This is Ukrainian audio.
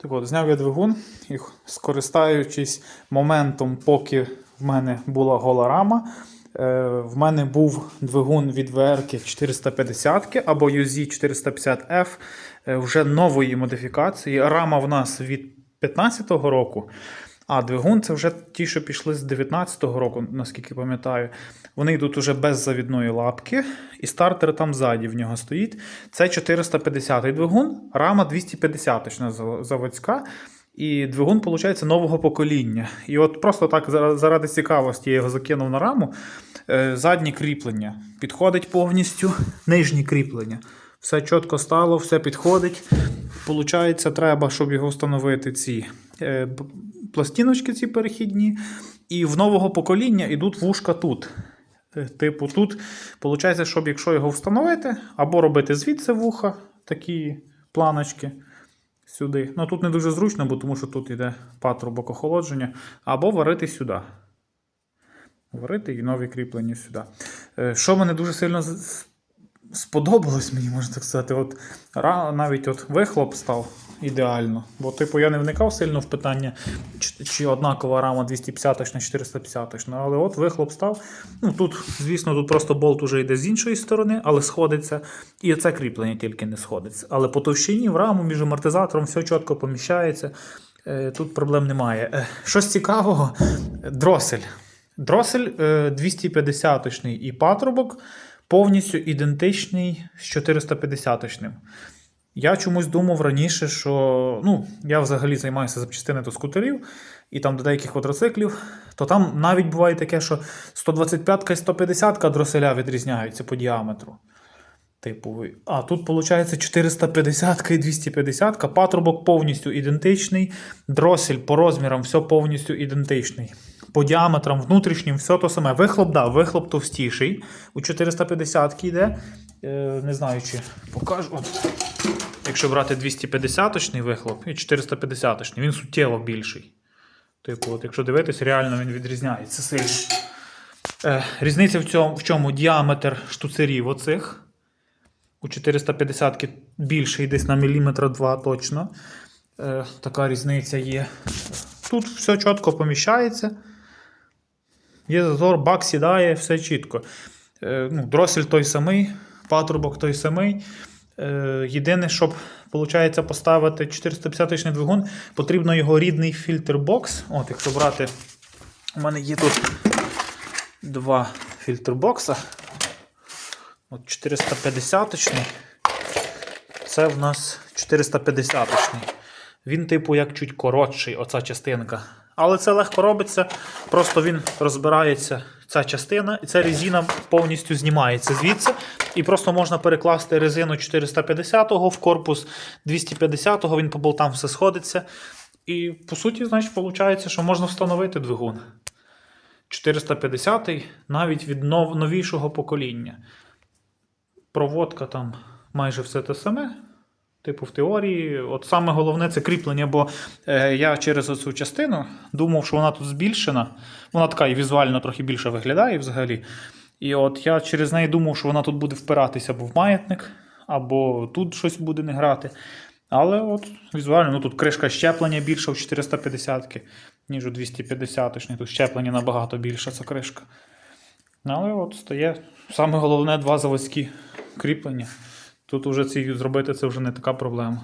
Так от, зняв я двигун і скористаючись моментом, поки в мене була гола рама, е, в мене був двигун від VR 450 або UZ 450F е, вже нової модифікації. Рама в нас від 2015 року. А двигун це вже ті, що пішли з 19-го року, наскільки пам'ятаю. Вони йдуть уже без завідної лапки, і стартер там ззаді в нього стоїть. Це 450-й двигун, рама 250 точно заводська. І двигун, виходить, нового покоління. І от просто так заради цікавості я його закинув на раму. Е, Заднє кріплення підходить повністю, нижнє кріплення. Все чітко стало, все підходить. Получається, треба, щоб його встановити ці е, пластиночки, ці перехідні. І в нового покоління йдуть вушка тут. Е, Типу, тут, виходить, щоб якщо його встановити, або робити звідси вуха, такі планочки сюди. Ну тут не дуже зручно, бо тому що тут йде патрубок охолодження, або варити сюди. Варити і нові кріплення сюди. Е, Що мене дуже сильно сподобалось, мені можна так сказати, от навіть от вихлоп став ідеально. Бо, типу, я не вникав сильно в питання, чи, чи однакова рама 250 точно, 450 точно, але от вихлоп став. Ну тут, звісно, тут просто болт уже йде з іншої сторони, але сходиться. І це кріплення тільки не сходиться. Але по товщині в раму між амортизатором все чітко поміщається. Е, Тут проблем немає. Е, Щось цікавого, дросель. Дросель е, 250-точний і патрубок повністю ідентичний з 450-точним. Я чомусь думав раніше, що ну, я взагалі займаюся запчастини до скутерів і там до деяких квадроциклів, то там навіть буває таке, що 125 і 150 дроселя відрізняються по діаметру. Типу, а тут виходить 450 і 250, патрубок повністю ідентичний, дросель по розмірам все повністю ідентичний. По діаметрам внутрішнім все то саме. Вихлоп, да, вихлоп товстіший. У 450 йде. Е, не знаю, чи покажу. От. Якщо брати 250-точний вихлоп і 450-точний, він суттєво більший. Типу, от, якщо дивитись, реально він відрізняється сильно. Е, різниця в, цьому, в чому діаметр штуцерів оцих. У 450 більший десь на міліметра 2 точно. Е, така різниця є. Тут все чітко поміщається. Є зазор, бак сідає, все чітко. Е, ну, дросель той самий, патрубок той самий. Е, єдине, щоб виходить, поставити 450 двигун, потрібно його рідний фільтр-бокс. От, якщо брати, у мене є тут два фільтр-бокса. От 450-точний. Це в нас 450-точний. Він, типу, як чуть коротший, оця частинка. Але це легко робиться. Просто він розбирається, ця частина, і ця резина повністю знімається звідси. І просто можна перекласти резину 450-го в корпус 250-го, він по болтам все сходиться. І по суті, значить, виходить, що можна встановити двигун. 450-й навіть від нов- новішого покоління. Проводка там майже все те саме. Типу, в теорії, от саме головне це кріплення, бо е, я через цю частину думав, що вона тут збільшена. Вона така і візуально трохи більше виглядає взагалі. І от я через неї думав, що вона тут буде впиратися або в маятник, або тут щось буде не грати. Але от візуально, ну тут кришка щеплення більша в 450 ніж у 250 Тут щеплення набагато більша ця кришка. Ну, Але от стає саме головне два заводські кріплення. Тут уже ці зробити це вже не така проблема.